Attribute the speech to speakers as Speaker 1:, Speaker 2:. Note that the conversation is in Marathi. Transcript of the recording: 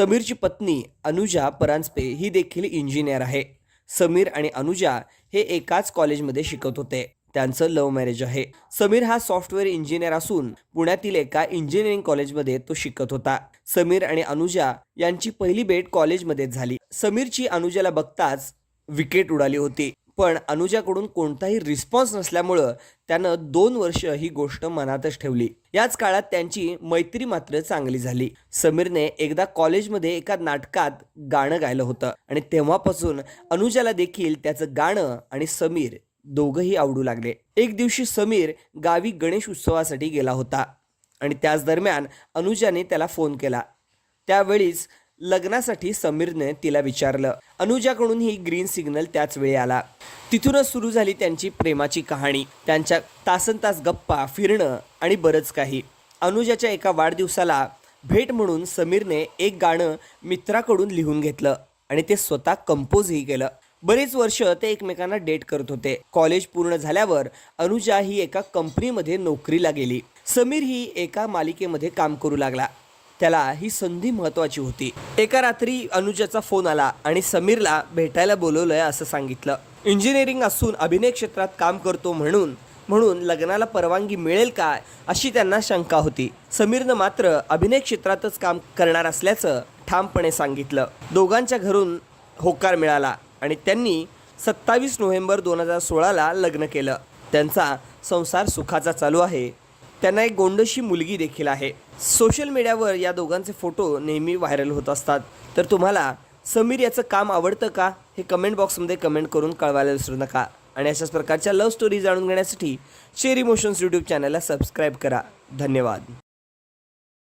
Speaker 1: समीरची पत्नी अनुजा परांजपे ही देखील इंजिनियर आहे. समीर आणि अनुजा हे एकाच कॉलेजमध्ये शिकत होते. त्यांचं लव्ह मॅरेज आहे. समीर हा सॉफ्टवेअर इंजिनियर असून पुण्यातील एका इंजिनिअरिंग कॉलेजमध्ये तो शिकत होता. समीर आणि अनुजा यांची पहिली भेट कॉलेजमध्येच झाली. समीरची अनुजाला बघताच विकेट उडाली होती. पण अनुजाकडून कोणताही रिस्पॉन्स नसल्यामुळं त्यानं दोन वर्ष ही गोष्ट मनातच ठेवली. याच काळात त्यांची मैत्री मात्र चांगली झाली. समीरने एकदा कॉलेजमध्ये एका नाटकात गाणं गायलं होतं आणि तेव्हापासून अनुजाला देखील त्याचं गाणं आणि समीर दोघंही आवडू लागले. एक दिवशी समीर गावी गणेश उत्सवासाठी गेला होता आणि त्याच दरम्यान अनुजाने त्याला फोन केला. त्यावेळीच लग्नासाठी समीरने तिला विचारलं. अनुजाकडून ही ग्रीन सिग्नल त्याच वेळी आला. तिथूनच सुरू झाली त्यांची प्रेमाची कहाणी. त्यांच्या तासन तास गप्पा फिरणं आणि बरंच काही. अनुजाच्या एका वाढदिवसाला भेट म्हणून समीरने एक गाणं मित्राकडून लिहून घेतलं आणि ते स्वतः कंपोजही केलं. बरेच वर्ष ते एकमेकांना डेट करत होते. कॉलेज पूर्ण झाल्यावर अनुजा ही एका कंपनीमध्ये नोकरीला गेली. समीर ही एका मालिकेमध्ये काम करू लागला. त्याला ही संधी महत्वाची होती. एका रात्री अनुजाचा फोन आला आणि समीरला भेटायला बोलवलंय असं सांगितलं. इंजिनिअरिंग असून अभिनय क्षेत्रात काम करतो म्हणून म्हणून लग्नाला परवानगी मिळेल का अशी त्यांना शंका होती. समीरनं मात्र अभिनय क्षेत्रातच काम करणार असल्याचं ठामपणे सांगितलं. दोघांच्या घरून होकार मिळाला आणि त्यांनी सत्तावीस नोव्हेंबर दोन हजार सोळाला लग्न केलं. त्यांचा संसार सुखाचा चालू आहे. त्यांना एक गोंडशी मुलगी देखील आहे. सोशल मीडियावर या दोघांचे फोटो नेहमी व्हायरल होत असतात. तर तुम्हाला समीर याचं काम आवडतं का? हे कमेंट बॉक्समध्ये कमेंट करून कळवायला विसरू नका. आणि अशाच प्रकारच्या लव्ह स्टोरी जाणून घेण्यासाठी शेअर इमोशन्स यूट्यूब चॅनलला सबस्क्राईब करा. धन्यवाद.